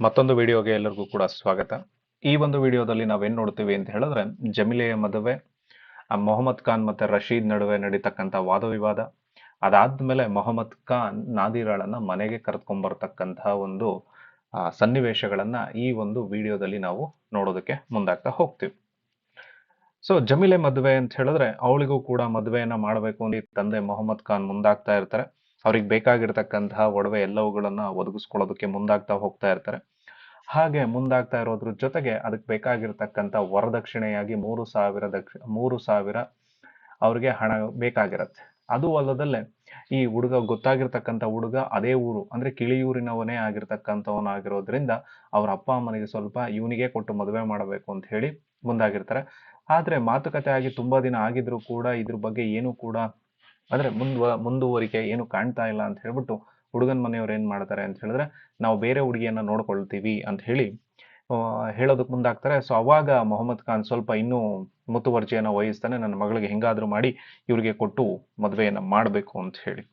ಮತ್ತೊಂದು ವಿಡಿಯೋಗೆ ಎಲ್ಲರಿಗೂ ಕೂಡ ಸ್ವಾಗತ. ಈ ಒಂದು ವಿಡಿಯೋದಲ್ಲಿ ನಾವೇನು ನೋಡ್ತೀವಿ ಅಂತ ಹೇಳಿದ್ರೆ ಜಮಿಲೆಯ ಮದುವೆ ಮೊಹಮ್ಮದ್ ಖಾನ್ ಮತ್ತು ರಶೀದ್ ನಡುವೆ ನಡೀತಕ್ಕಂಥ ವಾದ ವಿವಾದ ಅದಾದ್ಮೇಲೆ ಮೊಹಮ್ಮದ್ ಖಾನ್ ನಾದಿರಾಳನ್ನು ಮನೆಗೆ ಕರೆದುಕೊಂಡ್ಬರ್ತಕ್ಕಂತಹ ಒಂದು ಸನ್ನಿವೇಶಗಳನ್ನ ಈ ಒಂದು ವಿಡಿಯೋದಲ್ಲಿ ನಾವು ನೋಡೋದಕ್ಕೆ ಮುಂದಾಗ್ತಾ ಹೋಗ್ತೀವಿ. ಸೊ ಜಮಿಲೆ ಮದುವೆ ಅಂತ ಹೇಳಿದ್ರೆ, ಅವಳಿಗೂ ಕೂಡ ಮದುವೆಯನ್ನು ಮಾಡಬೇಕು ಅಂತ ತಂದೆ ಮೊಹಮ್ಮದ್ ಖಾನ್ ಮುಂದಾಗ್ತಾ ಇರ್ತಾರೆ. ಅವ್ರಿಗೆ ಬೇಕಾಗಿರ್ತಕ್ಕಂತಹ ಒಡವೆ ಎಲ್ಲವುಗಳನ್ನು ಒದಗಿಸ್ಕೊಳ್ಳೋದಕ್ಕೆ ಮುಂದಾಗ್ತಾ ಹೋಗ್ತಾ ಇರ್ತಾರೆ. ಹಾಗೆ ಮುಂದಾಗ್ತಾ ಇರೋದ್ರ ಜೊತೆಗೆ ಅದಕ್ಕೆ ಬೇಕಾಗಿರ್ತಕ್ಕಂಥ ವರದಕ್ಷಿಣೆಯಾಗಿ ಮೂರು ಸಾವಿರ ದಕ್ಷ, ಮೂರು ಸಾವಿರ ಅವ್ರಿಗೆ ಹಣ ಬೇಕಾಗಿರತ್ತೆ. ಅದು ಅಲ್ಲದಲ್ಲೇ ಈ ಹುಡುಗ ಗೊತ್ತಾಗಿರ್ತಕ್ಕಂಥ ಹುಡುಗ ಅದೇ ಊರು, ಅಂದ್ರೆ ಕಿಳಿಯೂರಿನವನೇ ಆಗಿರ್ತಕ್ಕಂಥವನಾಗಿರೋದ್ರಿಂದ ಅವ್ರ ಅಪ್ಪ ಅಮ್ಮನಿಗೆ ಸ್ವಲ್ಪ ಇವನಿಗೆ ಕೊಟ್ಟು ಮದುವೆ ಮಾಡಬೇಕು ಅಂತ ಹೇಳಿ ಮುಂದಾಗಿರ್ತಾರೆ. ಆದ್ರೆ ಮಾತುಕತೆ ಆಗಿ ತುಂಬಾ ದಿನ ಆಗಿದ್ರು ಕೂಡ ಇದ್ರ ಬಗ್ಗೆ ಏನು ಕೂಡ ಅಂದ್ರೆ ಮುಂದುವ, ಮುಂದುವರಿಕೆ ಏನು ಕಾಣ್ತಾ ಇಲ್ಲ ಅಂತ ಹೇಳ್ಬಿಟ್ಟು ಹುಡುಗನ ಮನೆಯವ್ರು ಏನು ಮಾಡ್ತಾರೆ ಅಂತ ಹೇಳಿದ್ರೆ, ನಾವು ಬೇರೆ ಹುಡುಗಿಯನ್ನು ನೋಡ್ಕೊಳ್ತೀವಿ ಅಂತ ಹೇಳಿ ಹೇಳೋದಕ್ಕೆ ಮುಂದಾಗ್ತಾರೆ. ಸೊ ಅವಾಗ ಮೊಹಮ್ಮದ್ ಖಾನ್ ಸ್ವಲ್ಪ ಇನ್ನೂ ಮುತುವರ್ಜಿಯನ್ನು ವಹಿಸ್ತಾನೆ ನನ್ನ ಮಗಳಿಗೆ ಹೆಂಗಾದರೂ ಮಾಡಿ ಇವರಿಗೆ ಕೊಟ್ಟು ಮದುವೆಯನ್ನು ಮಾಡಬೇಕು ಅಂತ ಹೇಳಿ.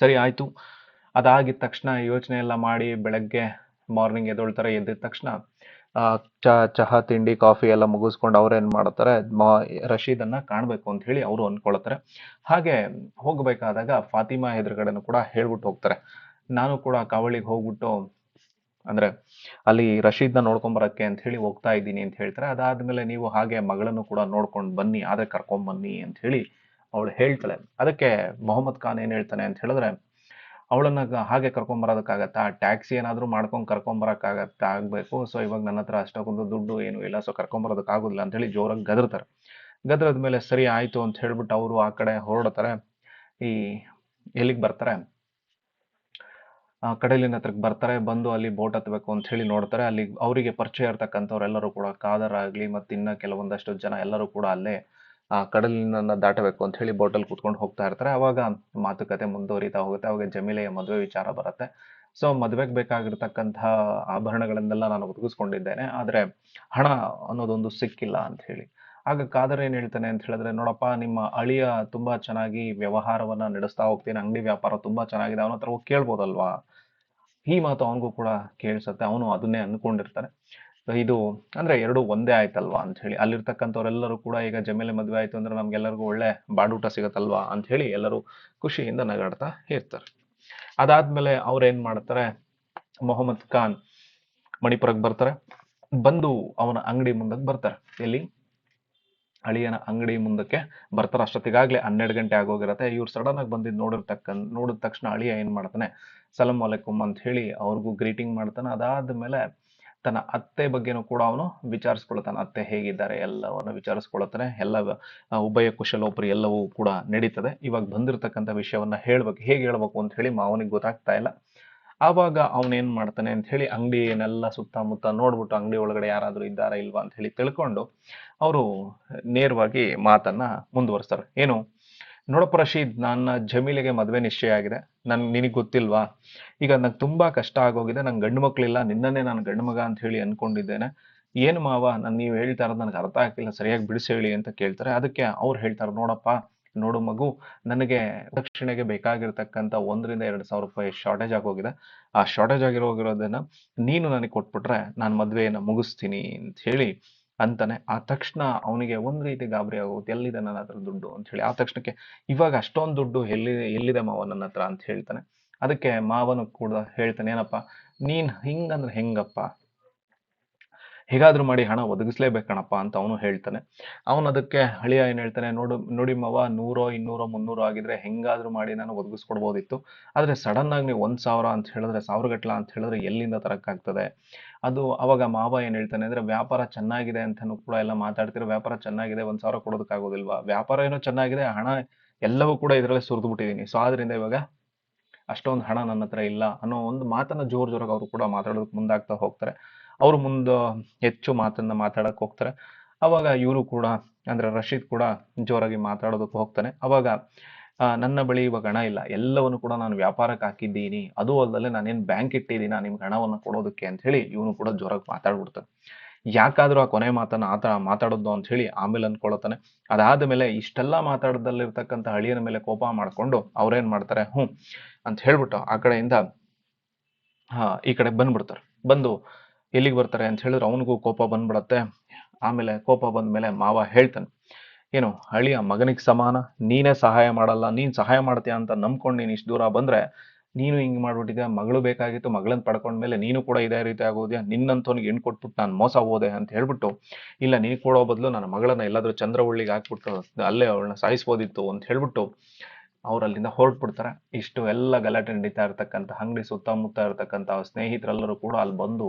ಸರಿ, ಆಯಿತು. ಅದಾಗಿದ್ದ ತಕ್ಷಣ ಯೋಚನೆ ಎಲ್ಲ ಮಾಡಿ ಬೆಳಗ್ಗೆ ಮಾರ್ನಿಂಗ್ ಎದ್ದೊಳ್ತಾರೆ, ಎದ್ದಿದ ತಕ್ಷಣ ಚಹಾ, ತಿಂಡಿ, ಕಾಫಿ ಎಲ್ಲ ಮುಗಿಸ್ಕೊಂಡು ಅವ್ರೇನು ಮಾಡ್ತಾರೆ ಕಾಣಬೇಕು ಕಾಣ್ಬೇಕು ಅಂತ ಹೇಳಿ ಅವರು ಅಂದ್ಕೊಳ್ತಾರೆ ಹಾಗೆ ಹೋಗಬೇಕಾದಾಗ ಫಾತಿಮಾ ಎದುರುಗಡೆನೂ ಕೂಡ ಹೇಳ್ಬಿಟ್ಟು ಹೋಗ್ತಾರೆ. ನಾನು ಕೂಡ ಕಾವಳಿಗೆ ಹೋಗ್ಬಿಟ್ಟು ಅಂದ್ರೆ ಅಲ್ಲಿ ರಶೀದ್ನ ನೋಡ್ಕೊಂಬರಕ್ಕೆ ಅಂತ ಹೇಳಿ ಹೋಗ್ತಾ ಇದ್ದೀನಿ ಅಂತ ಹೇಳ್ತಾರೆ. ಅದಾದ್ಮೇಲೆ ನೀವು ಹಾಗೆ ಮಗಳನ್ನು ಕೂಡ ನೋಡ್ಕೊಂಡು ಬನ್ನಿ, ಆದ್ರೆ ಕರ್ಕೊಂಡ್ ಬನ್ನಿ ಅಂತ ಹೇಳಿ ಅವಳು ಹೇಳ್ತಾಳೆ. ಅದಕ್ಕೆ ಮೊಹಮ್ಮದ್ ಖಾನ್ ಏನ್ ಹೇಳ್ತಾನೆ ಅಂತ ಹೇಳಿದ್ರೆ ಅವಳನ್ನ ಹಾಗೆ ಕರ್ಕೊಂಬರೋದಕ್ಕಾಗತ್ತಾ ಟ್ಯಾಕ್ಸಿ ಏನಾದರೂ ಮಾಡ್ಕೊಂಡು ಕರ್ಕೊಂಬರೋಕ್ಕಾಗತ್ತಾ ಆಗಬೇಕು. ಸೊ ಇವಾಗ ನನ್ನ ಹತ್ರ ಅಷ್ಟೊಂದು ದುಡ್ಡು ಏನು ಇಲ್ಲ. ಸೊ ಕರ್ಕೊಂಡ್ ಬರೋದಕ್ ಆಗುದಿಲ್ಲ ಅಂತ ಹೇಳಿ ಜೋರಾಗಿ ಗದರ್ತಾರೆ. ಗದರದ ಮೇಲೆ ಸರಿ ಆಯ್ತು ಅಂತ ಹೇಳ್ಬಿಟ್ಟು ಅವರು ಆ ಕಡೆ ಹೊರಡ್ತಾರೆ. ಈ ಎಲ್ಲಿಗೆ ಬರ್ತಾರೆ? ಆ ಕಡಲಿನ ಹತ್ರಕ್ಕೆ ಬರ್ತಾರೆ. ಬಂದು ಅಲ್ಲಿ ಬೋಟ್ ಹತ್ತಬೇಕು ಅಂತ ಹೇಳಿ ನೋಡ್ತಾರೆ. ಅಲ್ಲಿ ಅವರಿಗೆ ಪರಿಚಯ ಇರ್ತಕ್ಕಂಥವ್ರೆಲ್ಲರೂ ಕೂಡ ಕಾದರ್ ಆಗಲಿ ಮತ್ತು ಇನ್ನ ಕೆಲವೊಂದಷ್ಟು ಜನ ಎಲ್ಲರೂ ಕೂಡ ಅಲ್ಲೇ ಆ ಕಡಲಿನ ದಾಟಬೇಕು ಅಂತ ಹೇಳಿ ಬೋಟಲ್ಲಿ ಕುತ್ಕೊಂಡು ಹೋಗ್ತಾ ಇರ್ತಾರೆ. ಅವಾಗ ಮಾತುಕತೆ ಮುಂದುವರಿತಾ ಹೋಗುತ್ತೆ. ಅವಾಗ ಜಮೀಲೆಯ ಮದುವೆ ವಿಚಾರ ಬರುತ್ತೆ. ಸೊ ಮದುವೆಗೆ ಬೇಕಾಗಿರ್ತಕ್ಕಂತಹ ಆಭರಣಗಳನ್ನೆಲ್ಲ ನಾನು ಒದಗಿಸ್ಕೊಂಡಿದ್ದೇನೆ. ಆದರೆ ಹಣ ಅನ್ನೋದೊಂದು ಸಿಕ್ಕಿಲ್ಲ ಅಂತ ಹೇಳಿ. ಆಗ ಕಾದರ್ ಏನು ಹೇಳ್ತಾನೆ ಅಂತ ಹೇಳಿದ್ರೆ, ನೋಡಪ್ಪ, ನಿಮ್ಮ ಅಳಿಯ ತುಂಬಾ ಚೆನ್ನಾಗಿ ವ್ಯವಹಾರವನ್ನ ನಡೆಸ್ತಾ ಹೋಗ್ತೀನಿ. ಅಂಗಡಿ ವ್ಯಾಪಾರ ತುಂಬಾ ಚೆನ್ನಾಗಿದೆ. ಅವನ ಹತ್ರ ಹೋಗಿ ಕೇಳ್ಬೋದಲ್ವಾ? ಈ ಮಾತು ಅವನಿಗೂ ಕೂಡ ಕೇಳಿಸುತ್ತೆ. ಅವನು ಅದನ್ನೇ ಅನ್ಕೊಂಡಿರ್ತಾನೆ. ಇದು ಅಂದ್ರೆ ಎರಡು ಒಂದೇ ಆಯ್ತಲ್ವಾ ಅಂತ ಹೇಳಿ. ಅಲ್ಲಿರ್ತಕ್ಕಂಥವ್ರೆಲ್ಲರೂ ಕೂಡ ಈಗ ಜಮೇಲೆ ಮದುವೆ ಆಯ್ತು ಅಂದ್ರೆ ನಮ್ಗೆಲ್ಲರಿಗೂ ಒಳ್ಳೆ ಬಾಡೂಟ ಸಿಗತ್ತಲ್ವಾ ಅಂತ ಹೇಳಿ ಎಲ್ಲರೂ ಖುಷಿಯಿಂದ ನಗಾಡ್ತಾ ಇರ್ತಾರೆ. ಅದಾದ್ಮೇಲೆ ಅವ್ರು ಏನ್ ಮಾಡ್ತಾರೆ? ಮೊಹಮ್ಮದ್ ಖಾನ್ ಮಣಿಪುರಕ್ಕೆ ಬರ್ತಾರೆ. ಬಂದು ಅವನ ಅಂಗಡಿ ಮುಂದಕ್ಕೆ ಬರ್ತಾರೆ. ಎಲ್ಲಿ? ಅಳಿಯನ ಅಂಗಡಿ ಮುಂದಕ್ಕೆ ಬರ್ತಾರೆ. ಅಷ್ಟೊತ್ತಿಗಾಗ್ಲೇ ಹನ್ನೆರಡು ಗಂಟೆ ಆಗೋಗಿರತ್ತೆ. ಇವ್ರು ಸಡನ್ ಆಗಿ ಬಂದಿದ್ದು ನೋಡಿರ್ತಕ್ಕಂಥ, ನೋಡಿದ ತಕ್ಷಣ ಅಳಿಯ ಏನ್ ಮಾಡ್ತಾನೆ? ಸಲಂ ಅಂತ ಹೇಳಿ ಅವ್ರಿಗೂ ಗ್ರೀಟಿಂಗ್ ಮಾಡ್ತಾನೆ. ಅದಾದ್ಮೇಲೆ ತನ್ನ ಅತ್ತೆ ಬಗ್ಗೆನೂ ಕೂಡ ಅವನು ವಿಚಾರಿಸ್ಕೊಳ್ತಾನೆ. ಅತ್ತೆ ಹೇಗಿದ್ದಾರೆ ಎಲ್ಲವನ್ನು ವಿಚಾರಿಸ್ಕೊಳ್ತಾನೆ. ಎಲ್ಲ ಉಭಯ ಕುಶಲೋಪರಿ ಎಲ್ಲವೂ ಕೂಡ ನಡೀತದೆ. ಇವಾಗ ಬಂದಿರತಕ್ಕಂಥ ವಿಷಯವನ್ನ ಹೇಳ್ಬೇಕು. ಹೇಗೆ ಹೇಳ್ಬೇಕು ಅಂತ ಹೇಳಿ ಮಾವನಿಗೆ ಗೊತ್ತಾಗ್ತಾ ಇಲ್ಲ. ಆವಾಗ ಅವನೇನ್ ಮಾಡ್ತಾನೆ ಅಂತ ಹೇಳಿ ಅಂಗಡಿಯನ್ನೆಲ್ಲ ಸುತ್ತಮುತ್ತ ನೋಡ್ಬಿಟ್ಟು ಅಂಗಡಿ ಒಳಗಡೆ ಯಾರಾದರೂ ಇದ್ದಾರಾ ಇಲ್ವಾ ಅಂತ ಹೇಳಿ ತಿಳ್ಕೊಂಡು ಅವರು ನೇರವಾಗಿ ಮಾತನ್ನ ಮುಂದುವರಿಸ್ತಾರೆ. ಏನು? ನೋಡಪ್ಪ ರಶೀದ್ ನನ್ನ ಜಮೀಲಿಗೆ ಮದುವೆ ನಿಶ್ಚಯ ಆಗಿದೆ. ನನ್, ನಿನಗೆ ಗೊತ್ತಿಲ್ವಾ? ಈಗ ನಂಗೆ ತುಂಬಾ ಕಷ್ಟ ಆಗೋಗಿದೆ. ನಂಗೆ ಗಂಡು ಮಕ್ಕಳಿಲ್ಲ ನಿನ್ನನ್ನೇ ನಾನು ಗಂಡು ಮಗ ಅಂತ ಹೇಳಿ ಅನ್ಕೊಂಡಿದ್ದೇನೆ. ಏನು ಮಾವ? ನಾನು, ನೀವು ಹೇಳ್ತಾ ನನಗೆ ಅರ್ಥ ಆಗ್ತಿಲ್ಲ. ಸರಿಯಾಗಿ ಬಿಡಿಸಿ ಹೇಳಿ ಅಂತ ಕೇಳ್ತಾರೆ. ಅದಕ್ಕೆ ಅವ್ರು ಹೇಳ್ತಾರೆ, ನೋಡಪ್ಪ, ನೋಡು ಮಗು, ನನಗೆ ದಕ್ಷಿಣೆಗೆ ಬೇಕಾಗಿರ್ತಕ್ಕಂಥ ಒಂದರಿಂದ ಎರಡು ಸಾವಿರ ರೂಪಾಯಿ ಶಾರ್ಟೇಜ್ ಆಗೋಗಿದೆ. ಆ ಶಾರ್ಟೇಜ್ ಆಗಿರೋಗಿರೋದನ್ನ ನೀನು ನನಗೆ ಕೊಟ್ಬಿಟ್ರೆ ನಾನು ಮದುವೆಯನ್ನು ಮುಗಿಸ್ತೀನಿ ಅಂತ ಹೇಳಿ ಅಂತಾನೆ. ಆ ತಕ್ಷಣ ಅವನಿಗೆ ಒಂದು ರೀತಿ ಗಾಬರಿ ಆಗುತ್ತೆ ಎಲ್ಲಿದೆ ನನ್ನ ಹತ್ರ ದುಡ್ಡು ಅಂತ ಹೇಳಿ. ಆ ತಕ್ಷಣಕ್ಕೆ ಇವಾಗ ಅಷ್ಟೊಂದು ದುಡ್ಡು ಎಲ್ಲಿ, ಎಲ್ಲಿದೆ ಮಾವ ನನ್ನ ಹತ್ರ ಅಂತ ಹೇಳ್ತಾನೆ. ಅದಕ್ಕೆ ಮಾವನು ಕೂಡ ಹೇಳ್ತಾನೆ, ಏನಪ್ಪ, ನೀನ್ ಹಿಂಗಂದ್ರೆ ಹೆಂಗಪ್ಪ? ಹೇಗಾದ್ರೂ ಮಾಡಿ ಹಣ ಒದಗಿಸ್ಲೇಬೇಕಣಪ್ಪ ಅಂತ ಅವನು ಹೇಳ್ತಾನೆ. ಅವನು ಅದಕ್ಕೆ ಹಳಿಯ ಏನು ಹೇಳ್ತಾನೆ, ನೋಡು, ನೋಡಿ ಮಾವ, ನೂರೋ, ಇನ್ನೂರೋ, ಮುನ್ನೂರೋ ಆಗಿದ್ರೆ ಹೆಂಗಾದರೂ ಮಾಡಿ ನಾನು ಒದಗಿಸ್ಕೊಡ್ಬೋದಿತ್ತು. ಆದ್ರೆ ಸಡನ್ ಆಗಿ ನೀವು ಒಂದ್ ಸಾವಿರ ಅಂತ ಹೇಳಿದ್ರೆ, ಸಾವಿರ ಗಟ್ಲ ಅಂತ ಹೇಳಿದ್ರೆ ಎಲ್ಲಿಂದ ತರಕ್ಕಾಗ್ತದೆ? ಅದು ಅವಾಗ ಮಾವ ಏನು ಹೇಳ್ತಾನೆ ಅಂದ್ರೆ, ವ್ಯಾಪಾರ ಚೆನ್ನಾಗಿದೆ ಅಂತಲೂ ಕೂಡ ಎಲ್ಲ ಮಾತಾಡ್ತಿರೋ, ವ್ಯಾಪಾರ ಚೆನ್ನಾಗಿದೆ, ಒಂದು ಸಾವಿರ ಕೊಡೋದಕ್ಕಾಗೋದಿಲ್ವಾ? ವ್ಯಾಪಾರ ಏನೋ ಚೆನ್ನಾಗಿದೆ, ಹಣ ಎಲ್ಲವೂ ಕೂಡ ಇದರಲ್ಲೇ ಸುರಿದು ಬಿಟ್ಟಿದೀನಿ ಸೊ ಆದ್ರಿಂದ ಇವಾಗ ಅಷ್ಟೊಂದು ಹಣ ನನ್ನ ಹತ್ರ ಇಲ್ಲ ಅನ್ನೋ ಒಂದು ಮಾತನ್ನ ಜೋರ್ ಜೋರಾಗಿ ಅವರು ಕೂಡ ಮಾತಾಡೋದಕ್ಕೆ ಮುಂದಾಗ್ತಾ ಹೋಗ್ತಾರೆ. ಅವರು ಮುಂದ ಹೆಚ್ಚು ಮಾತನ್ನ ಮಾತಾಡಕ್ ಹೋಗ್ತಾರೆ. ಅವಾಗ ಇವರು ಕೂಡ, ಅಂದ್ರೆ ರಶೀದ್ ಕೂಡ ಜೋರಾಗಿ ಮಾತಾಡೋದಕ್ಕೆ ಹೋಗ್ತಾನೆ. ಅವಾಗ ನನ್ನ ಬಳಿ ಇವಾಗ ಹಣ ಇಲ್ಲ. ಎಲ್ಲವನ್ನು ಕೂಡ ನಾನು ವ್ಯಾಪಾರಕ್ಕೆ ಹಾಕಿದ್ದೀನಿ. ಅದು ಅಲ್ಲದೆ ನಾನೇನ್ ಬ್ಯಾಂಕ್ ಇಟ್ಟಿದ್ದೀನ? ನಿಮ್ಗೆ ಹಣವನ್ನು ಕೊಡೋದಕ್ಕೆ ಅಂತ ಹೇಳಿ ಇವನು ಕೂಡ ಜೋರಾಗಿ ಮಾತಾಡ್ಬಿಡ್ತಾನೆ. ಯಾಕಾದ್ರೂ ಆ ಕೊನೆ ಮಾತನ್ನ ಆತ ಮಾತಾಡೋದು ಅಂತ ಹೇಳಿ ಆಮೇಲೆ ಅನ್ಕೊಳತಾನೆ ಅದಾದ ಮೇಲೆ ಇಷ್ಟೆಲ್ಲ ಮಾತಾಡದಲ್ಲಿರ್ತಕ್ಕಂಥ ಹಳಿಯನ ಮೇಲೆ ಕೋಪ ಮಾಡ್ಕೊಂಡು ಅವ್ರೇನ್ ಮಾಡ್ತಾರೆ? ಹ್ಞೂ ಅಂತ ಹೇಳ್ಬಿಟ್ಟು ಆ ಕಡೆಯಿಂದ ಈ ಕಡೆ ಬಂದ್ಬಿಡ್ತಾರೆ. ಬಂದು ಎಲ್ಲಿಗೆ ಬರ್ತಾರೆ ಅಂತ ಹೇಳಿದ್ರೆ ಅವನಿಗೂ ಕೋಪ ಬಂದ್ಬಿಡತ್ತೆ. ಆಮೇಲೆ ಕೋಪ ಬಂದ ಮೇಲೆ ಮಾವ ಹೇಳ್ತಾನೆ, ಏನು ಹಳಿಯ ಮಗನಿಗೆ ಸಮಾನ? ನೀನೇ ಸಹಾಯ ಮಾಡಲ್ಲ. ನೀನು ಸಹಾಯ ಮಾಡ್ತೀಯ ಅಂತ ನಂಬ್ಕೊಂಡು ನೀನು ಇಷ್ಟು ದೂರ ಬಂದ್ರೆ ನೀನು ಹಿಂಗೆ ಮಾಡ್ಬಿಟ್ಟಿದ್ಯಾ? ಮಗಳು ಬೇಕಾಗಿತ್ತು ಮಗಳನ್ನ ಪಡ್ಕೊಂಡ್ಮೇಲೆ ನೀನು ಕೂಡ ಇದೇ ರೀತಿ ಆಗೋದ್ಯಾ? ನಿನ್ನಂತವನಿಗೆ ಹೆಣ್ಣು ಕೊಟ್ಬಿಟ್ಟು ನಾನು ಮೋಸ ಹೋದೆ ಅಂತ ಹೇಳ್ಬಿಟ್ಟು, ಇಲ್ಲ, ನೀನು ಕೊಡೋ ಬದಲು ನನ್ನ ಮಗಳನ್ನ ಎಲ್ಲಾದರೂ ಚಂದ್ರವಳ್ಳಿಗೆ ಹಾಕ್ಬಿಟ್ಟು ಅಲ್ಲೇ ಅವಳನ್ನ ಸಾಯಿಸ್ಬೋದಿತ್ತು ಅಂತ ಹೇಳ್ಬಿಟ್ಟು ಅವ್ರು ಅಲ್ಲಿಂದ ಹೊರಟ್ಬಿಡ್ತಾರೆ. ಇಷ್ಟು ಎಲ್ಲ ಗಲಾಟೆ ನಡೀತಾ ಇರ್ತಕ್ಕಂಥ, ಅಂಗಡಿ ಸುತ್ತಮುತ್ತ ಇರ್ತಕ್ಕಂಥ ಸ್ನೇಹಿತರೆಲ್ಲರೂ ಕೂಡ ಅಲ್ಲಿ ಬಂದು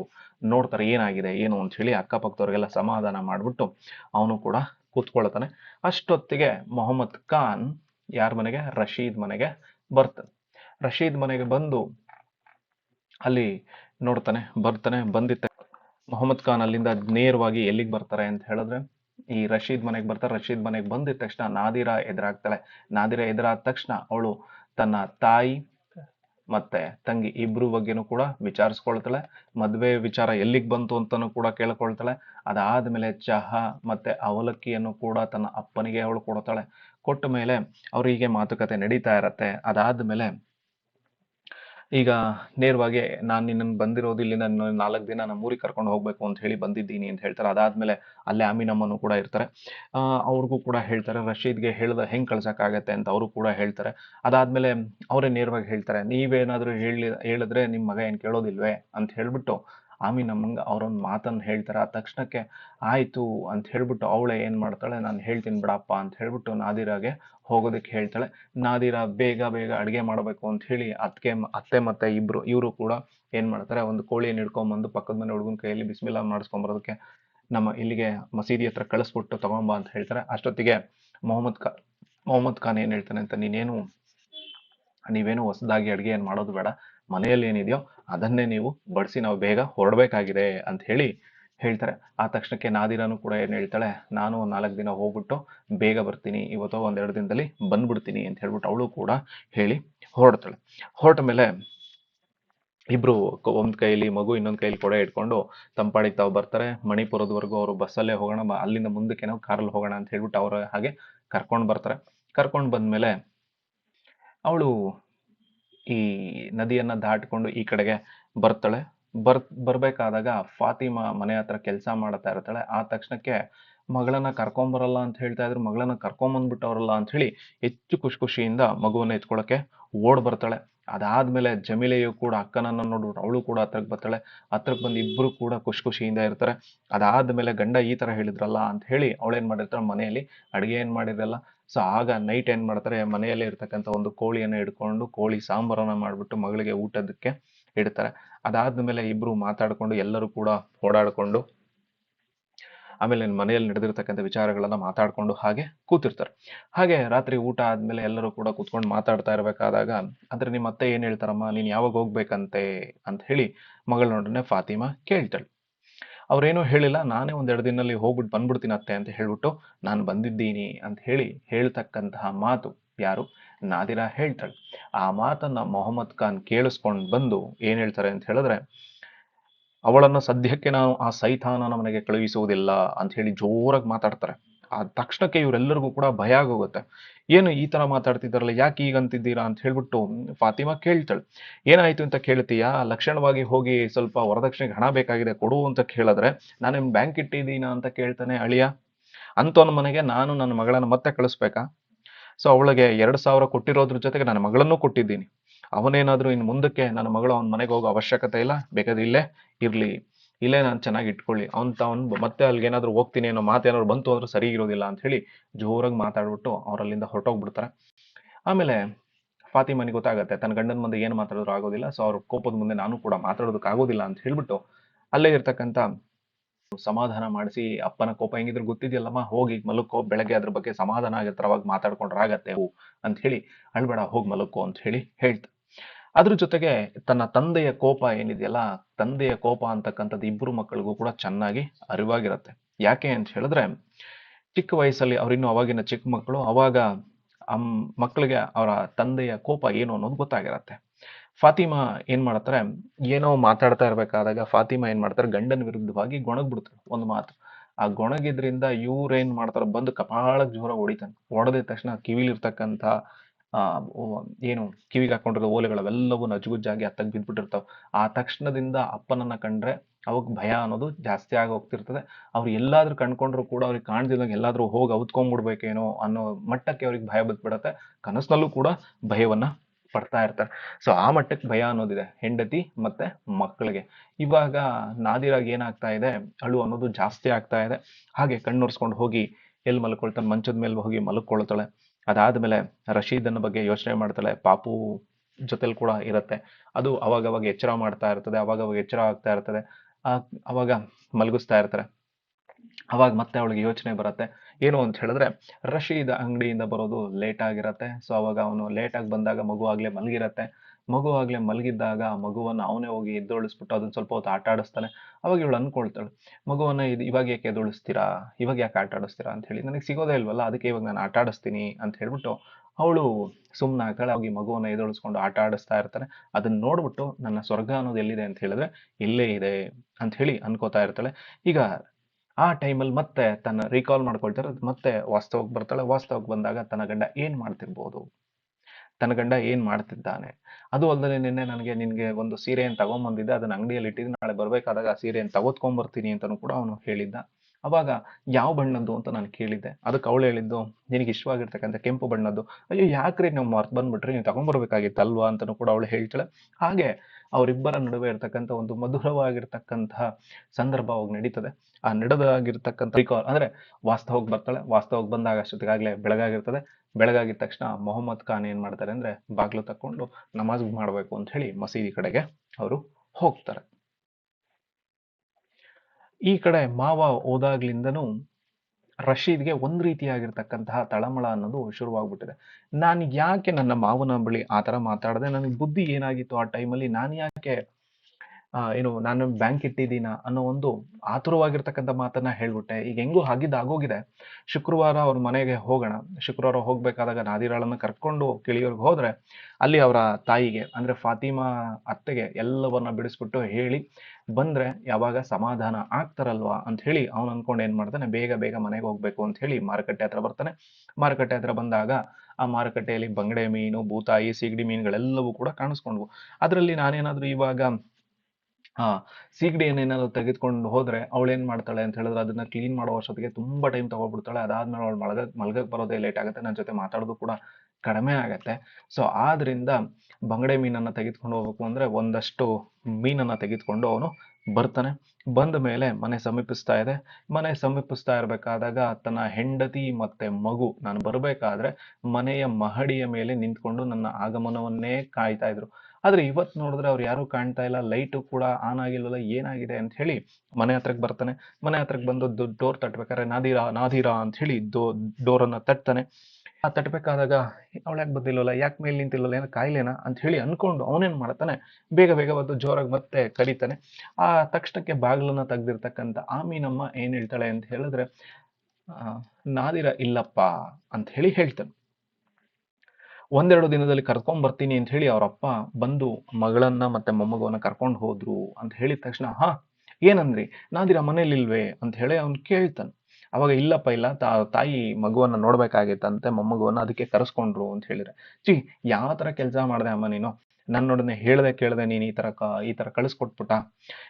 ನೋಡ್ತಾರೆ ಏನಾಗಿದೆ, ಏನು ಅಂತ ಹೇಳಿ ಅಕ್ಕಪಕ್ಕದವ್ರಿಗೆಲ್ಲ ಸಮಾಧಾನ ಮಾಡಿಬಿಟ್ಟು ಅವನು ಕೂಡ ಕೂತ್ಕೊಳ್ತಾನೆ. ಅಷ್ಟೊತ್ತಿಗೆ ಮೊಹಮ್ಮದ್ ಖಾನ್ ಯಾರ ಮನೆಗೆ? ರಶೀದ್ ಮನೆಗೆ ಬರ್ತಾನೆ. ರಶೀದ್ ಮನೆಗೆ ಬಂದು ಅಲ್ಲಿ ನೋಡ್ತಾನೆ, ಬರ್ತಾನೆ, ಬಂದಿದ್ದ ಮೊಹಮ್ಮದ್ ಖಾನ್ ಅಲ್ಲಿಂದ ನೇರವಾಗಿ ಎಲ್ಲಿಗೆ ಬರ್ತಾರೆ ಅಂತ ಹೇಳಿದ್ರೆ ಈ ರಶೀದ್ ಮನೆಗೆ ಬರ್ತಾರೆ, ರಶೀದ್ ಮನೆಗೆ ಬಂದಿದ ತಕ್ಷಣ ನಾದಿರಾ ಎದುರಾಗ್ತಾಳೆ. ನಾದಿರಾ ಎದುರಾದ ತಕ್ಷಣ ಅವಳು ತನ್ನ ತಾಯಿ ಮತ್ತೆ ತಂಗಿ ಇಬ್ರು ಬಗ್ಗೆನೂ ಕೂಡ ವಿಚಾರಿಸ್ಕೊಳ್ತಾಳೆ. ಮದ್ವೆ ವಿಚಾರ ಎಲ್ಲಿಗೆ ಬಂತು ಅಂತಾನೂ ಕೂಡ ಕೇಳ್ಕೊಳ್ತಾಳೆ. ಅದಾದ್ಮೇಲೆ ಚಹಾ ಮತ್ತೆ ಅವಲಕ್ಕಿಯನ್ನು ಕೂಡ ತನ್ನ ಅಪ್ಪನಿಗೆ ಅವಳು ಕೊಡ್ತಾಳೆ. ಕೊಟ್ಟ ಮೇಲೆ ಅವರಿಗೆ ಮಾತುಕತೆ ನಡೀತಾ ಇರತ್ತೆ. ಅದಾದ್ಮೇಲೆ ಈಗ ನೇರವಾಗಿ ನಾನು ನಿನ್ನನ್ನು ಬಂದಿರೋದು ಇಲ್ಲಿ ಇಲ್ಲಿಂದ ನಾಲ್ಕು ದಿನ ನಮ್ಮ ಊರಿಗೆ ಕರ್ಕೊಂಡು ಹೋಗ್ಬೇಕು ಅಂತ ಹೇಳಿ ಬಂದಿದ್ದೀನಿ ಅಂತ ಹೇಳ್ತಾರೆ. ಅದಾದ್ಮೇಲೆ ಅಲ್ಲೇ ಆಮಿನಮ್ಮನು ಕೂಡ ಇರ್ತಾರೆ. ಅವ್ರಿಗೂ ಕೂಡ ಹೇಳ್ತಾರೆ. ರಶೀದ್ಗೆ ಹೇಳ್ದ ಹೆಂಗ್ ಕಳ್ಸೋಕ್ಕಾಗತ್ತೆ ಅಂತ ಅವರು ಕೂಡ ಹೇಳ್ತಾರೆ. ಅದಾದಮೇಲೆ ಅವರೇ ನೇರವಾಗಿ ಹೇಳ್ತಾರೆ, ನೀವೇನಾದರೂ ಹೇಳಿ, ಹೇಳಿದ್ರೆ ನಿಮ್ಮ ಮಗ ಏನು ಕೇಳೋದಿಲ್ವೇ? ಅಂತ ಹೇಳ್ಬಿಟ್ಟು ಆಮಿನಮ್ಮಂಗ ಅವ್ರೊಂದು ಮಾತನ್ನು ಹೇಳ್ತಾರೆ ಆ ತಕ್ಷಣಕ್ಕೆ ಆಯಿತು ಅಂತ ಹೇಳ್ಬಿಟ್ಟು ಅವಳೇ ಏನು ಮಾಡ್ತಾಳೆ, ನಾನು ಹೇಳ್ತೀನಿ ಬಿಡಪ್ಪ ಅಂತ ಹೇಳ್ಬಿಟ್ಟು ನಾದಿರಾಗೆ ಹೋಗೋದಕ್ಕೆ ಹೇಳ್ತಾಳೆ. ನಾದಿರಾ ಬೇಗ ಬೇಗ ಅಡುಗೆ ಮಾಡಬೇಕು ಅಂತ ಹೇಳಿ ಅತ್ತಿಗೆ ಅತ್ತೆ ಮತ್ತೆ ಇಬ್ರು, ಇವರು ಕೂಡ ಏನು ಮಾಡ್ತಾರೆ, ಒಂದು ಕೋಳಿಯನ್ನು ಹಿಡ್ಕೊಂಬಂದು ಪಕ್ಕದ ಮನೆ ಹುಡುಗನ ಕೈಯಲ್ಲಿ ಬಿಸಿಮಿಲ್ಲ ಮಾಡಿಸ್ಕೊಂಬರೋದಕ್ಕೆ ನಮ್ಮ ಇಲ್ಲಿಗೆ ಮಸೀದಿ ಹತ್ರ ಕಳಿಸ್ಬಿಟ್ಟು ತಗೊಂಬ ಅಂತ ಹೇಳ್ತಾರೆ. ಅಷ್ಟೊತ್ತಿಗೆ ಮೊಹಮ್ಮದ್ ಖಾ ಮೊಹಮ್ಮದ್ ಖಾನ್ ಏನು ಹೇಳ್ತಾನೆ ಅಂತ ನೀನೇನು, ನೀವೇನು ಹೊಸದಾಗಿ ಅಡುಗೆ ಏನು ಮಾಡೋದು ಬೇಡ, ಮನೆಯಲ್ಲಿ ಏನಿದೆಯೋ ಅದನ್ನೇ ನೀವು ಬಡಿಸಿ ನಾವು ಬೇಗ ಹೊರಡಬೇಕಾಗಿದೆ ಅಂತ ಹೇಳಿ ಹೇಳ್ತಾರೆ. ಆ ತಕ್ಷಣಕ್ಕೆ ನಾದಿರಾನು ಕೂಡ ಏನು ಹೇಳ್ತಾಳೆ, ನಾನು ಒಂದು ನಾಲ್ಕು ದಿನ ಹೋಗ್ಬಿಟ್ಟು ಬೇಗ ಬರ್ತೀನಿ, ಇವತ್ತೋ ಒಂದೆರಡು ದಿನದಲ್ಲಿ ಬಂದ್ಬಿಡ್ತೀನಿ ಅಂತ ಹೇಳ್ಬಿಟ್ಟು ಅವಳು ಕೂಡ ಹೇಳಿ ಹೊರಡ್ತಾಳೆ. ಹೊರಟ ಮೇಲೆ ಇಬ್ರು ಒಂದು ಕೈಲಿ ಮಗು ಇನ್ನೊಂದು ಕೈಲಿ ಕೊಡೆ ಇಟ್ಕೊಂಡು ತಂಪಾಡಿಗೆ ತಾವು ಬರ್ತಾರೆ. ಮಣಿಪುರದವರೆಗೂ ಅವರು ಬಸ್ಸಲ್ಲೇ ಹೋಗೋಣ ಅಲ್ಲಿಂದ ಮುಂದಕ್ಕೆ ನಾವು ಕಾರಲ್ಲಿ ಹೋಗೋಣ ಅಂತ ಹೇಳ್ಬಿಟ್ಟು ಅವರ ಹಾಗೆ ಕರ್ಕೊಂಡು ಬರ್ತಾರೆ. ಕರ್ಕೊಂಡು ಬಂದ್ಮೇಲೆ ಅವಳು ಈ ನದಿಯನ್ನು ದಾಟಿಕೊಂಡು ಈ ಕಡೆಗೆ ಬರ್ತಾಳೆ. ಬರ್, ಬರಬೇಕಾದಾಗ ಫಾತಿಮಾ ಮನೆ ಹತ್ರ ಕೆಲಸ ಮಾಡ್ತಾ ಇರ್ತಾಳೆ. ಆ ತಕ್ಷಣಕ್ಕೆ ಮಗಳನ್ನ ಕರ್ಕೊಂಬರಲ್ಲ ಅಂತ ಹೇಳ್ತಾ ಇದ್ರು. ಮಗಳನ್ನ ಕರ್ಕೊಂಬಂದ್ಬಿಟ್ಟವ್ರಲ್ಲ ಅಂತ ಹೇಳಿ ಹೆಚ್ಚು ಖುಷಿ ಖುಷಿಯಿಂದ ಮಗುವನ್ನ ಎತ್ಕೊಳಕ್ಕೆ ಓಡ್ ಬರ್ತಾಳೆ. ಅದಾದ್ಮೇಲೆ ಜಮೀಲೆಯು ಕೂಡ ಅಕ್ಕನನ್ನ ನೋಡು, ಅವಳು ಕೂಡ ಹತ್ರಕ್ಕೆ ಬರ್ತಾಳೆ. ಹತ್ರಕ್ಕೆ ಬಂದು ಇಬ್ರು ಕೂಡ ಖುಷಿ ಖುಷಿಯಿಂದ ಇರ್ತಾರೆ. ಅದಾದ್ಮೇಲೆ ಗಂಡ ಈ ತರ ಹೇಳಿದ್ರಲ್ಲ ಅಂತ ಹೇಳಿ ಅವಳೇನ್ ಮಾಡಿರ್ತಾಳೆ ಮನೆಯಲ್ಲಿ? ಅಡಿಗೆ ಏನ್ ಮಾಡಿದ್ರಲ್ಲ ಸೊ ಆಗ ನೈಟ್ ಏನ್ ಮಾಡ್ತಾರೆ? ಮನೆಯಲ್ಲೇ ಇರ್ತಕ್ಕಂಥ ಒಂದು ಕೋಳಿಯನ್ನು ಹಿಡ್ಕೊಂಡು, ಕೋಳಿ ಸಾಂಬಾರನ್ನ ಮಾಡಿಬಿಟ್ಟು ಮಗಳಿಗೆ ಊಟದಕ್ಕೆ ಇಡ್ತಾರೆ. ಅದಾದ್ಮೇಲೆ ಇಬ್ರು ಮಾತಾಡ್ಕೊಂಡು ಎಲ್ಲರೂ ಕೂಡ ಓಡಾಡ್ಕೊಂಡು ಆಮೇಲೆ ಮನೆಯಲ್ಲಿ ನಡೆದಿರ್ತಕ್ಕಂಥ ವಿಚಾರಗಳನ್ನು ಮಾತಾಡ್ಕೊಂಡು ಹಾಗೆ ಕೂತಿರ್ತಾರೆ. ಹಾಗೆ ರಾತ್ರಿ ಊಟ ಆದ್ಮೇಲೆ ಎಲ್ಲರೂ ಕೂಡ ಕೂತ್ಕೊಂಡು ಮಾತಾಡ್ತಾ ಇರಬೇಕಾದಾಗ, ಅಂದ್ರೆ ನಿಮ್ಮ ಅತ್ತೆ ಏನ್ ಹೇಳ್ತಾರಮ್ಮ, ನೀನ್ ಯಾವಾಗ ಹೋಗ್ಬೇಕಂತೆ ಅಂತ ಹೇಳಿ ಮಗಳ ನೋಡನೆ ಫಾತಿಮಾ ಕೇಳ್ತಾಳೆ. ಅವ್ರೇನು ಹೇಳಿಲ್ಲ, ನಾನೇ ಒಂದೆರಡು ದಿನದಲ್ಲಿ ಹೋಗ್ಬಿಟ್ಟು ಬಂದ್ಬಿಡ್ತೀನಿ ಅತ್ತೆ ಅಂತ ಹೇಳ್ಬಿಟ್ಟು ನಾನು ಬಂದಿದ್ದೀನಿ ಅಂತ ಹೇಳಿ ಹೇಳ್ತಕ್ಕಂತಹ ಮಾತು ಯಾರು? ನಾದಿರಾ ಹೇಳ್ತಾಳೆ. ಆ ಮಾತನ್ನ ಮೊಹಮ್ಮದ್ ಖಾನ್ ಕೇಳಿಸ್ಕೊಂಡು ಬಂದು ಏನ್ ಹೇಳ್ತಾರೆ ಅಂತ ಹೇಳಿದ್ರೆ ಅವಳನ್ನು ಸದ್ಯಕ್ಕೆ ನಾನು ಆ ಸೈತಾನನ ಮನೆಗೆ ಕಳುಹಿಸುವುದಿಲ್ಲ ಅಂತ ಹೇಳಿ ಜೋರಾಗಿ ಮಾತಾಡ್ತಾರೆ. ಆ ತಕ್ಷಣಕ್ಕೆ ಇವರೆಲ್ಲರಿಗೂ ಕೂಡ ಭಯ ಆಗೋಗುತ್ತೆ. ಏನು ಈ ತರ ಮಾತಾಡ್ತಿದ್ದಾರಲ್ಲ, ಯಾಕೆ ಈಗ ಅಂತಿದ್ದೀರಾ ಅಂತ ಹೇಳ್ಬಿಟ್ಟು ಫಾತಿಮಾ ಕೇಳ್ತಾಳೆ. ಏನಾಯ್ತು ಅಂತ ಕೇಳ್ತೀಯಾ? ಲಕ್ಷಣವಾಗಿ ಹೋಗಿ ಸ್ವಲ್ಪ ವರದಕ್ಷಿಣೆಗೆ ಹಣ ಬೇಕಾಗಿದೆ, ಕೊಡು ಅಂತ ಕೇಳಿದ್ರೆ, ನಾನು ನಿಮ್ ಬ್ಯಾಂಕ್ ಇಟ್ಟಿದ್ದೀನಾ ಅಂತ ಕೇಳ್ತಾನೆ ಅಳಿಯ. ಅಂತವನ ಮನೆಗೆ ನಾನು ನನ್ನ ಮಗಳನ್ನ ಮತ್ತೆ ಕಳಿಸ್ಬೇಕಾ? ಸೊ ಅವಳಿಗೆ ಎರಡು ಸಾವಿರ ಕೊಟ್ಟಿರೋದ್ರ ಜೊತೆಗೆ ನನ್ನ ಮಗಳನ್ನು ಕೊಟ್ಟಿದ್ದೀನಿ. ಅವನೇನಾದ್ರೂ ಇನ್ನು ಮುಂದಕ್ಕೆ ನನ್ನ ಮಗಳು ಅವನ ಮನೆಗೆ ಹೋಗೋ ಅವಶ್ಯಕತೆ ಇಲ್ಲ, ಬೇಕಾದ್ರೆ ಇಲ್ಲೇ ಇರಲಿ. ಇಲ್ಲೇ ನಾನು ಚೆನ್ನಾಗಿ ಇಟ್ಕೊಳ್ಳಿ. ಅವ್ನು ತಾವನು ಮತ್ತೆ ಅಲ್ಲಿಗೆ ಏನಾದರೂ ಹೋಗ್ತೀನಿ ಅನ್ನೋ ಮಾತೇನಾದ್ರು ಬಂತು ಅಂದ್ರೆ ಸರಿ ಇರೋದಿಲ್ಲ ಅಂತ ಹೇಳಿ ಜೋರಾಗಿ ಮಾತಾಡ್ಬಿಟ್ಟು ಅವರಲ್ಲಿಂದ ಹೊರಟೋಗ್ಬಿಡ್ತಾರೆ. ಆಮೇಲೆ ಫಾತಿಮನಿಗೆ ಗೊತ್ತಾಗುತ್ತೆ ತನ್ನ ಗಂಡನ ಮುಂದೆ ಏನು ಮಾತಾಡಿದ್ರು ಆಗೋದಿಲ್ಲ, ಸೊ ಅವ್ರ ಕೋಪದ ಮುಂದೆ ನಾನು ಕೂಡ ಮಾತಾಡೋದಕ್ಕೆ ಆಗೋದಿಲ್ಲ ಅಂತ ಹೇಳ್ಬಿಟ್ಟು ಅಲ್ಲೇ ಇರ್ತಕ್ಕಂಥ ಸಮಾಧಾನ ಮಾಡಿಸಿ, ಅಪ್ಪನ ಕೋಪ ಹೆಂಗಿದ್ರು ಗೊತ್ತಿದೆಯಲ್ಲಮ್ಮ, ಹೋಗಿ ಮಲಕ್ಕೋ ಬೆಳಗ್ಗೆ ಅದ್ರ ಬಗ್ಗೆ ಸಮಾಧಾನ ಆಗತ್ತೆ ಅವಾಗ ಮಾತಾಡ್ಕೊಂಡ್ರೆ ಆಗತ್ತೆ ಹೋ ಅಂತ ಹೇಳಿ, ಅಳ್ಬೇಡ ಹೋಗಿ ಮಲಕ್ಕೋ ಅಂತ ಹೇಳಿ ಹೇಳ್ತ ಅದ್ರ ಜೊತೆಗೆ ತನ್ನ ತಂದೆಯ ಕೋಪ ಏನಿದೆಯಲ್ಲ, ತಂದೆಯ ಕೋಪ ಅಂತಕ್ಕಂಥದ್ದು ಇಬ್ಬರು ಮಕ್ಕಳಿಗೂ ಕೂಡ ಚೆನ್ನಾಗಿ ಅರಿವಾಗಿರುತ್ತೆ. ಯಾಕೆ ಅಂತ ಹೇಳಿದ್ರೆ, ಚಿಕ್ಕ ವಯಸ್ಸಲ್ಲಿ ಅವರಿನ್ನೂ ಅವಾಗಿನ ಚಿಕ್ಕ ಮಕ್ಕಳು, ಅವಾಗ ಮಕ್ಕಳಿಗೆ ಅವರ ತಂದೆಯ ಕೋಪ ಏನು ಅನ್ನೋದು ಗೊತ್ತಾಗಿರತ್ತೆ. ಫಾತಿಮಾ ಏನ್ ಮಾಡ್ತಾರೆ, ಏನೋ ಮಾತಾಡ್ತಾ ಇರ್ಬೇಕಾದಾಗ ಫಾತಿಮಾ ಏನ್ ಮಾಡ್ತಾರೆ, ಗಂಡನ ವಿರುದ್ಧವಾಗಿ ಗೊಣಗ್ಬಿಡ್ತಾರೆ, ಒಂದು ಮಾತು. ಆ ಗೊಣಗಿದ್ರಿಂದ ಇವ್ರೇನ್ ಮಾಡ್ತಾರೆ, ಬಂದು ಕಪಾಳಕ್ ಜೋರ ಹೊಡಿತಾನೆ. ಹೊಡೆದ ತಕ್ಷಣ ಕಿವಿಲಿರ್ತಕ್ಕಂಥ ಏನು ಕಿವಿಗೆ ಹಾಕೊಂಡಿರೋ ಓಲೆಗಳು ಅವೆಲ್ಲವೂ ನಜುಗುಜ್ಜಾಗಿ ಹತ್ತಕ್ಕೆ ಬಿದ್ದುಬಿಟ್ಟಿರ್ತಾವೆ ಆ ತಕ್ಷಣದಿಂದ ಅಪ್ಪನನ್ನು ಕಂಡ್ರೆ ಅವಕ್ಕೆ ಭಯ ಅನ್ನೋದು ಜಾಸ್ತಿ ಆಗಿ ಹೋಗ್ತಿರ್ತದೆ. ಅವ್ರು ಎಲ್ಲಾದರೂ ಕಂಡ್ಕೊಂಡ್ರು ಕೂಡ ಅವ್ರಿಗೆ ಕಾಣ್ದಿದ್ದಾಗ ಎಲ್ಲಾದರೂ ಹೋಗಿ ಅವತ್ಕೊಂಬಿಡ್ಬೇಕೇನೋ ಅನ್ನೋ ಮಟ್ಟಕ್ಕೆ ಅವ್ರಿಗೆ ಭಯ ಬಿದ್ಬಿಡತ್ತೆ. ಕನಸಿನಲ್ಲೂ ಕೂಡ ಭಯವನ್ನ ಪಡ್ತಾ ಇರ್ತಾರೆ. ಸೊ, ಆ ಮಟ್ಟಕ್ಕೆ ಭಯ ಅನ್ನೋದಿದೆ ಹೆಂಡತಿ ಮತ್ತೆ ಮಕ್ಕಳಿಗೆ ಇವಾಗ ನಾದಿರಾಗಿ ಏನಾಗ್ತಾ ಇದೆ, ಅಳು ಅನ್ನೋದು ಜಾಸ್ತಿ ಆಗ್ತಾ ಇದೆ. ಹಾಗೆ ಕಣ್ಣೊರ್ಸ್ಕೊಂಡು ಹೋಗಿ ಎಲ್ಲಿ ಮಲ್ಕೊಳ್ತಾನೆ, ಮಂಚದ ಮೇಲೆ ಹೋಗಿ ಮಲ್ಕೊಳ್ತಾಳೆ. ಅದಾದ್ಮೇಲೆ ರಶೀದನ ಬಗ್ಗೆ ಯೋಚನೆ ಮಾಡ್ತಾಳೆ ಪಾಪು ಜೊತೆಲಿ ಕೂಡ ಇರುತ್ತೆ. ಅದು ಅವಾಗವಾಗ ಅವಾಗ ಎಚ್ಚರ ಮಾಡ್ತಾ ಇರ್ತದೆ ಅವಾಗ ಅವಾಗ ಎಚ್ಚರ ಆಗ್ತಾ ಇರ್ತದೆ ಅವಾಗ ಮಲಗಿಸ್ತಾ ಇರ್ತಾರೆ. ಅವಾಗ ಮತ್ತೆ ಅವಳಿಗೆ ಯೋಚನೆ ಬರುತ್ತೆ. ಏನು ಅಂತ ಹೇಳಿದ್ರೆ ರಶೀದ್ ಅಂಗಡಿಯಿಂದ ಬರೋದು ಲೇಟ್ ಆಗಿರತ್ತೆ. ಸೊ ಅವಾಗ ಅವನು ಲೇಟ್ ಆಗಿ ಬಂದಾಗ ಮಗು ಆಗ್ಲೇ ಮಲಗಿರತ್ತೆ. ಮಗು ಆಗ್ಲೇ ಮಲಗಿದ್ದಾಗ ಆ ಮಗುವನ್ನ ಅವನೇ ಹೋಗಿ ಎದ್ದೊಳಿಸ್ಬಿಟ್ಟು ಅದನ್ನ ಸ್ವಲ್ಪ ಹೊತ್ತು ಆಟ ಆಡಿಸ್ತಾನೆ. ಅವಾಗ ಇವಳು ಅನ್ಕೊಳ್ತಾಳೆ ಮಗುವನ್ನ ಇದು ಇವಾಗ ಯಾಕೆ ಎದ್ದೊಳಿಸ್ತೀರಾ ಇವಾಗ ಯಾಕೆ ಆಟ ಆಡಿಸ್ತೀರಾ? ಅಂತ ಹೇಳಿ. ನನಗೆ ಸಿಗೋದೇ ಇಲ್ವಲ್ಲ, ಅದಕ್ಕೆ ಇವಾಗ ನಾನು ಆಟ ಆಡಿಸ್ತೀನಿ ಅಂತ ಹೇಳ್ಬಿಟ್ಟು ಅವಳು ಸುಮ್ಮನೆ ಆಗ್ತಾಳೆ. ಅವಾಗ ಮಗುವನ್ನು ಎದ್ದೊಳಿಸ್ಕೊಂಡು ಆಟ ಆಡಿಸ್ತಾ ಇರ್ತಾನೆ ಅದನ್ನ ನೋಡ್ಬಿಟ್ಟು ನನ್ನ ಸ್ವರ್ಗ ಅನ್ನೋದು ಎಲ್ಲಿದೆ ಅಂತ ಹೇಳಿದ್ರೆ, ಇಲ್ಲೇ ಇದೆ ಅಂತ ಹೇಳಿ ಅನ್ಕೋತಾ ಇರ್ತಾಳೆ. ಈಗ ಆ ಟೈಮಲ್ಲಿ ಮತ್ತೆ ತನ್ನ ರೀಕಾಲ್ ಮಾಡ್ಕೊಳ್ತಾರೆ. ಮತ್ತೆ ವಾಸ್ತವಕ್ಕೆ ಬರ್ತಾಳೆ. ವಾಸ್ತವಕ್ಕೆ ಬಂದಾಗ ತನ್ನ ಗಂಡ ಏನ್ ಮಾಡ್ತಿರ್ಬೋದು? ತನ್ನ ಗಂಡ ಏನ್ ಮಾಡ್ತಿದ್ದಾನೆ? ಅದು ಅಲ್ಲದೆ ನಿನ್ನೆ ನನಗೆ ನಿನಗೆ ಒಂದು ಸೀರೆಯನ್ನು ತಗೊಂಬಂದಿದ್ದೆ, ಅದನ್ನ ಅಂಗಡಿಯಲ್ಲಿ ಇಟ್ಟಿದ್ದು, ನಾಳೆ ಬರಬೇಕಾದಾಗ ಆ ಸೀರೆಯನ್ನು ತಗೋದ್ಕೊಂಬರ್ತೀನಿ ಅಂತಲೂ ಕೂಡ ಅವನು ಹೇಳಿದ್ದ. ಅವಾಗ ಯಾವ ಬಣ್ಣದ್ದು ಅಂತ ನಾನು ಕೇಳಿದ್ದೆ. ಅದಕ್ಕೆ ಅವಳು ಹೇಳಿದ್ದು, ನಿನಗೆ ಇಷ್ಟವಾಗಿರ್ತಕ್ಕಂಥ ಕೆಂಪು ಬಣ್ಣದ್ದು. ಅಯ್ಯೋ, ಯಾಕ್ರಿ ನೀವು ಮರ್ತು ಬಂದ್ಬಿಟ್ರಿ, ನೀವು ತಗೊಂಬರ್ಬೇಕಾಗಿತ್ತಲ್ವಾ ಅಂತಲೂ ಕೂಡ ಅವಳು ಹೇಳ್ತಾಳೆ. ಹಾಗೆ ಅವರಿಬ್ಬರ ನಡುವೆ ಇರ್ತಕ್ಕಂಥ ಒಂದು ಮಧುರವಾಗಿರ್ತಕ್ಕಂತಹ ಸಂದರ್ಭ ಅವಾಗ ನಡೀತದೆ. ಆ ನಡೆದಾಗಿರ್ತಕ್ಕಂಥ ರಿಕಾಲ್ ಅಂದ್ರೆ ವಾಸ್ತವಕ್ಕೆ ಬರ್ತಾಳೆ. ವಾಸ್ತವಕ್ಕೆ ಬಂದಾಗ ಅಷ್ಟೊತ್ತಿಗಾಗಲೇ ಬೆಳಗಾಗಿರ್ತದೆ. ಬೆಳಗಾಗಿದ ತಕ್ಷಣ ಮೊಹಮ್ಮದ್ ಖಾನ್ ಏನ್ ಮಾಡ್ತಾರೆ ಅಂದ್ರೆ ಬಾಗಿಲು ತಕ್ಕೊಂಡು ನಮಾಜ್ ಮಾಡಬೇಕು ಅಂತ ಹೇಳಿ ಮಸೀದಿ ಕಡೆಗೆ ಅವರು ಹೋಗ್ತಾರೆ. ಈ ಕಡೆ ಮಾವ ಹೋದಾಗ್ಲಿಂದನೂ ರಶೀದ್ಗೆ ಒಂದು ರೀತಿಯಾಗಿರ್ತಕ್ಕಂತಹ ತಳಮಳ ಅನ್ನೋದು ಶುರುವಾಗ್ಬಿಟ್ಟಿದೆ. ನಾನು ಯಾಕೆ ನನ್ನ ಮಾವನ ಬಳಿ ಆ ಥರ ಮಾತಾಡದೆ? ನನಗೆ ಬುದ್ಧಿ ಏನಾಗಿತ್ತು ಆ ಟೈಮಲ್ಲಿ? ನಾನು ಯಾಕೆ ಏನು ನಾನು ಬ್ಯಾಂಕ್ ಇಟ್ಟಿದ್ದೀನ ಅನ್ನೋ ಒಂದು ಆತುರವಾಗಿರ್ತಕ್ಕಂಥ ಮಾತನ್ನ ಹೇಳ್ಬಿಟ್ಟೆ. ಈಗ ಹೆಂಗೂ ಆಗಿದ್ದು ಆಗೋಗಿದೆ. ಶುಕ್ರವಾರ ಅವ್ರ ಮನೆಗೆ ಹೋಗೋಣ. ಶುಕ್ರವಾರ ಹೋಗ್ಬೇಕಾದಾಗ ನಾದಿರಾಳನ್ನ ಕರ್ಕೊಂಡು ಕಿಳಿಯೋರ್ಗೆ ಹೋದ್ರೆ ಅಲ್ಲಿ ಅವರ ತಾಯಿಗೆ, ಅಂದ್ರೆ ಫಾತಿಮಾ ಅತ್ತೆಗೆ ಎಲ್ಲವನ್ನ ಬಿಡಿಸ್ಬಿಟ್ಟು ಹೇಳಿ, ಬಂದ್ರೆ ಯಾವಾಗ ಸಮಾಧಾನ ಆಗ್ತಾರಲ್ವಾ ಅಂತ ಹೇಳಿ ಅವನು ಅನ್ಕೊಂಡು ಏನ್ ಮಾಡ್ತಾನೆ, ಬೇಗ ಬೇಗ ಮನೆಗೆ ಹೋಗ್ಬೇಕು ಅಂತ ಹೇಳಿ ಮಾರುಕಟ್ಟೆ ಹತ್ರ ಬರ್ತಾನೆ. ಮಾರುಕಟ್ಟೆ ಹತ್ರ ಬಂದಾಗ ಆ ಮಾರುಕಟ್ಟೆಯಲ್ಲಿ ಬಂಗಡೆ ಮೀನು, ಬೂತಾಯಿ, ಸಿಗಡಿ ಮೀನುಗಳೆಲ್ಲವೂ ಕೂಡ ಕಾಣಿಸ್ಕೊಂಡ್ವು. ಅದರಲ್ಲಿ ನಾನೇನಾದ್ರೂ ಇವಾಗ ಆ ಸೀಗಡಿ ಏನೇನಾದ್ರು ತೆಗೆದುಕೊಂಡು ಹೋದ್ರೆ ಅವಳು ಏನ್ ಮಾಡ್ತಾಳೆ ಅಂತ ಹೇಳಿದ್ರೆ ಅದನ್ನ ಕ್ಲೀನ್ ಮಾಡೋ ಅಷ್ಟೊತ್ತಿಗೆ ತುಂಬಾ ಟೈಮ್ ತಗೊಬಿಡ್ತಾಳೆ. ಅದಾದ್ಮೇಲೆ ಅವಳು ಮಲಗ ಮಲಗಕ್ ಬರೋದೇ ಲೇಟ್ ಆಗುತ್ತೆ. ನನ್ನ ಜೊತೆ ಮಾತಾಡೋದು ಕೂಡ ಕಡಿಮೆ ಆಗತ್ತೆ. ಸೊ ಆದ್ರಿಂದ ಬಂಗಡೆ ಮೀನನ್ನ ತೆಗೆದುಕೊಂಡು ಹೋಗ್ಬೇಕು ಅಂದ್ರೆ ಒಂದಷ್ಟು ಮೀನನ್ನ ತೆಗೆದುಕೊಂಡು ಅವನು ಬರ್ತಾನೆ. ಬಂದ ಮೇಲೆ ಮನೆ ಸಮೀಪಿಸ್ತಾ ಇದೆ. ಮನೆ ಸಮೀಪಿಸ್ತಾ ಇರಬೇಕಾದಾಗ ತನ್ನ ಹೆಂಡತಿ ಮತ್ತೆ ಮಗು, ನಾನು ಬರಬೇಕಾದ್ರೆ ಮನೆಯ ಮಹಡಿಯ ಮೇಲೆ ನಿಂತ್ಕೊಂಡು ನನ್ನ ಆಗಮನವನ್ನೇ ಕಾಯ್ತಾ ಇದ್ರು. ಆದ್ರೆ ಇವತ್ತು ನೋಡಿದ್ರೆ ಅವ್ರು ಯಾರೂ ಕಾಣ್ತಾ ಇಲ್ಲ, ಲೈಟು ಕೂಡ ಆನ್ ಆಗಿಲ್ಲವಲ್ಲ ಏನಾಗಿದೆ ಅಂತ ಹೇಳಿ ಮನೆ ಹತ್ರಕ್ಕೆ ಬರ್ತಾನೆ. ಮನೆ ಹತ್ರಕ್ಕೆ ಬಂದು ಡೋರ್ ತಟ್ಬೇಕಾದ್ರೆ ನಾದಿರಾ ನಾದಿರಾ ಅಂತ ಹೇಳಿ ಡೋ ಡೋರನ್ನು ತಟ್ತಾನೆ. ಆ ತಟ್ಟಬೇಕಾದಾಗ ಅವಳ್ಯಾಕೆ ಬಂದಿಲ್ಲಲ್ಲ ಯಾಕೆ ಮೇಲೆ ನಿಂತಿಲ್ಲಲ್ಲ, ಏನೋ ಕಾಯಿಲೆನಾ ಅಂತ ಹೇಳಿ ಅನ್ಕೊಂಡು ಅವನೇನು ಮಾಡ್ತಾನೆ, ಬೇಗ ಬೇಗ ಬಂದು ಜೋರಾಗಿ ಮತ್ತೆ ಕಡಿತಾನೆ ಆ ತಕ್ಷಣಕ್ಕೆ ಬಾಗಿಲನ್ನ ತೆಗ್ದಿರ್ತಕ್ಕಂಥ ಆಮೀನಮ್ಮ ಏನು ಹೇಳ್ತಾಳೆ ಅಂತ ಹೇಳಿದ್ರೆ ನಾದಿರ ಇಲ್ಲಪ್ಪ ಅಂತ ಹೇಳಿ ಹೇಳ್ತಾನೆ. ಒಂದೆರಡು ದಿನದಲ್ಲಿ ಕರ್ಕೊಂಡ್ ಬರ್ತೀನಿ ಅಂತ ಹೇಳಿ ಅವರಪ್ಪ ಬಂದು ಮಗಳನ್ನ ಮತ್ತೆ ಮೊಮ್ಮಗವನ್ನ ಕರ್ಕೊಂಡು ಹೋದ್ರು ಅಂತ ಹೇಳಿದ ತಕ್ಷಣ, ಹಾ, ಏನಂದ್ರಿ? ನಾದಿರ ಮನೇಲಿ ಇಲ್ವೇ ಅಂತ ಹೇಳಿ ಅವ್ನು ಕೇಳ್ತಾನೆ. ಅವಾಗ, ಇಲ್ಲಪ್ಪ, ಇಲ್ಲ, ತಾ- ತಾಯಿ ಮಗುವನ್ನ ನೋಡ್ಬೇಕಾಗಿತ್ತಂತೆ ಮೊಮ್ಮಗುವನ್ನ ಅದಕ್ಕೆ ಕರೆಸ್ಕೊಂಡ್ರು ಅಂತ ಹೇಳಿದ್ರೆ. ಚಿ ಯಾವ ತರ ಕೆಲಸ ಮಾಡ್ದೆ ಅಮ್ಮ ನೀನು? ನನ್ನೊಡನೆ ಹೇಳ್ದೆ ಕೇಳ್ದೆ ನೀನು ಈ ತರ ಕ, ಈ ತರ ಕಳಿಸ್ಕೊಟ್ಬಿಟ್ಟ.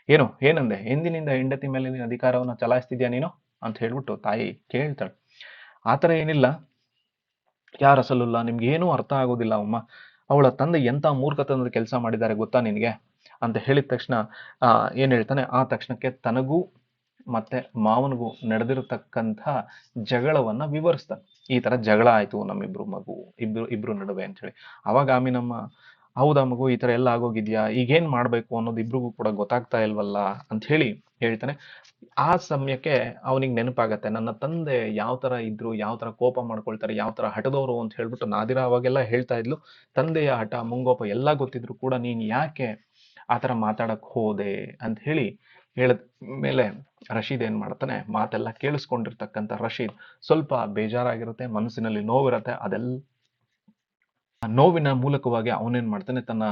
ಏನು, ಏನಂದೆ? ಎಂದಿನಿಂದ ಹೆಂಡತಿ ಮೇಲೆ ನೀನು ಅಧಿಕಾರವನ್ನ ಚಲಾಯಿಸ್ತಿದ್ಯಾ ನೀನು? ಅಂತ ಹೇಳ್ಬಿಟ್ಟು ತಾಯಿ ಕೇಳ್ತಾಳೆ. ಆತರ ಏನಿಲ್ಲ. ಯಾರ ಅಸಲುಲ್ಲ? ನಿಮ್ಗೆ ಏನೂ ಅರ್ಥ ಆಗೋದಿಲ್ಲ ಅಮ್ಮ. ಅವಳ ತಂದೆ ಎಂತ ಮೂರ್ಖತನದ ಕೆಲಸ ಮಾಡಿದ್ದಾರೆ ಗೊತ್ತಾ ನಿನಗೆ? ಅಂತ ಹೇಳಿದ ತಕ್ಷಣ ಏನು ಹೇಳ್ತಾನೆ? ಆ ತಕ್ಷಣಕ್ಕೆ ತನಗೂ ಮತ್ತೆ ಮಾವನಿಗೂ ನಡೆದಿರತಕ್ಕಂಥ ಜಗಳವನ್ನ ವಿವರಿಸ್ತಾನೆ. ಈ ತರ ಜಗಳ ಆಯ್ತು ನಮ್ಮಿಬ್ರು ಮಗು, ಇಬ್ರು ಇಬ್ರು ನಡುವೆ ಅಂತ ಹೇಳಿ. ಅವಾಗ ಆಮಿನಮ್ಮ, ಹೌದಾ ಮಗು, ಈ ತರ ಎಲ್ಲ ಆಗೋಗಿದ್ಯಾ? ಈಗೇನು ಮಾಡ್ಬೇಕು ಅನ್ನೋದು ಇಬ್ರಿಗೂ ಕೂಡ ಗೊತ್ತಾಗ್ತಾ ಇಲ್ವಲ್ಲ? ಅಂತ ಹೇಳಿ ಹೇಳ್ತಾನೆ. ಆ ಸಮಯಕ್ಕೆ ಅವನಿಗೆ ನೆನಪಾಗತ್ತೆ. ನನ್ನ ತಂದೆ ಯಾವ ತರ ಇದ್ರು, ಯಾವ ತರ ಕೋಪ ಮಾಡ್ಕೊಳ್ತಾರೆ, ಯಾವ ತರ ಹಠದವರು ಅಂತ ಹೇಳ್ಬಿಟ್ಟು ನಾದಿರ ಅವಾಗೆಲ್ಲ ಹೇಳ್ತಾ ಇದ್ಲು. ತಂದೆಯ ಹಠ, ಮುಂಗೋಪ ಎಲ್ಲ ಗೊತ್ತಿದ್ರು ಕೂಡ ನೀನ್ ಯಾಕೆ ಆ ತರ ಮಾತಾಡಕ್ ಹೋದೆ ಅಂತ ಹೇಳಿ ಹೇಳದ ಮೇಲೆ ರಶೀದ್ ಏನ್ ಮಾಡ್ತಾನೆ, ಮಾತೆಲ್ಲ ಕೇಳಿಸ್ಕೊಂಡಿರ್ತಕ್ಕಂಥ ರಶೀದ್ ಸ್ವಲ್ಪ ಬೇಜಾರಾಗಿರುತ್ತೆ, ಮನಸ್ಸಿನಲ್ಲಿ ನೋವಿರುತ್ತೆ. ಅದೆಲ್ಲ ನೋವಿನ ಮೂಲಕವಾಗಿ ಅವನೇನ್ ಮಾಡ್ತಾನೆ, ತನ್ನ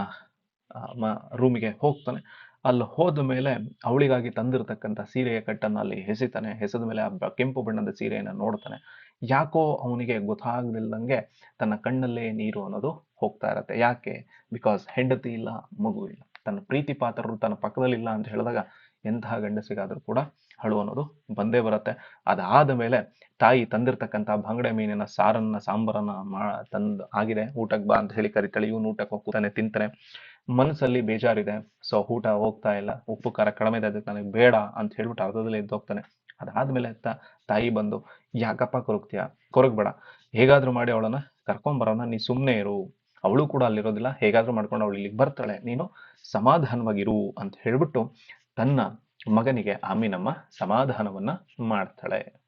ರೂಮಿಗೆ ಹೋಗ್ತಾನೆ. ಅಲ್ಲಿ ಹೋದ ಮೇಲೆ ಅವಳಿಗಾಗಿ ತಂದಿರತಕ್ಕಂಥ ಸೀರೆಯ ಕಟ್ಟನ್ನು ಅಲ್ಲಿ ಹೆಸಿತಾನೆ ಹೆಸದ ಮೇಲೆ ಆ ಕೆಂಪು ಬಣ್ಣದ ಸೀರೆಯನ್ನು ನೋಡ್ತಾನೆ. ಯಾಕೋ ಅವನಿಗೆ ಗೊತ್ತಾಗದಿಲ್ಲದಂಗೆ ತನ್ನ ಕಣ್ಣಲ್ಲೇ ನೀರು ಅನ್ನೋದು ಹೋಗ್ತಾ ಇರತ್ತೆ. ಯಾಕೆ? ಬಿಕಾಸ್ ಹೆಂಡತಿ ಇಲ್ಲ, ಮಗು ಇಲ್ಲ. ತನ್ನ ಪ್ರೀತಿ ಪಾತ್ರರು ತನ್ನ ಪಕ್ಕದಲ್ಲಿಲ್ಲ ಅಂತ ಹೇಳಿದಾಗ ಎಂತಹ ಗಂಡಸಿಗಾದ್ರೂ ಕೂಡ ಹಳು ಅನ್ನೋದು ಬಂದೇ ಬರುತ್ತೆ. ಅದಾದ ಮೇಲೆ ತಾಯಿ ತಂದಿರ್ತಕ್ಕಂಥ ಬಂಗಡೆ ಮೀನಿನ ಸಾರನ್ನ, ಸಾಂಬಾರನ್ನ ಮಾ ತಂದು ಆಗಿದೆ. ಊಟಕ್ಕೆ ಬಾ ಅಂತ ಹೇಳಿ ಕರಿತಾಳೆ. ಇವನು ಊಟಕ್ಕೆ ಹೋಗ್ತಾನೆ, ತಿಂತಾನೆ. ಮನಸ್ಸಲ್ಲಿ ಬೇಜಾರಿದೆ. ಸೊ ಊಟ ಹೋಗ್ತಾ ಇಲ್ಲ. ಉಪ್ಪು, ಖಾರ ಕಡಿಮೆ ಇದೆ. ಅದಕ್ಕೆ ನನಗೆ ಬೇಡ ಅಂತ ಹೇಳ್ಬಿಟ್ಟು ಅರ್ಧದಲ್ಲಿ ಎದ್ದೋಗ್ತಾನೆ ಅದಾದ್ಮೇಲೆ ಅಂತ ತಾಯಿ ಬಂದು, ಯಾಕಪ್ಪ ಕೊರಗ್ತೀಯ? ಕೊರಗ್ಬೇಡ. ಹೇಗಾದ್ರೂ ಮಾಡಿ ಅವಳನ್ನ ಕರ್ಕೊಂಬರೋಣ ನೀ ಸುಮ್ಮನೆ ಇರು. ಅವಳು ಕೂಡ ಅಲ್ಲಿರೋದಿಲ್ಲ. ಹೇಗಾದ್ರೂ ಮಾಡ್ಕೊಂಡು ಅವಳು ಇಲ್ಲಿಗೆ ಬರ್ತಾಳೆ. ನೀನು ಸಮಾಧಾನವಾಗಿರು. ಅಂತ ಹೇಳ್ಬಿಟ್ಟು ತನ್ನ ಮಗನಿಗೆ ಆಮೀನಮ್ಮ ಸಮಾಧಾನವನ್ನ ಮಾಡ್ತಾಳೆ.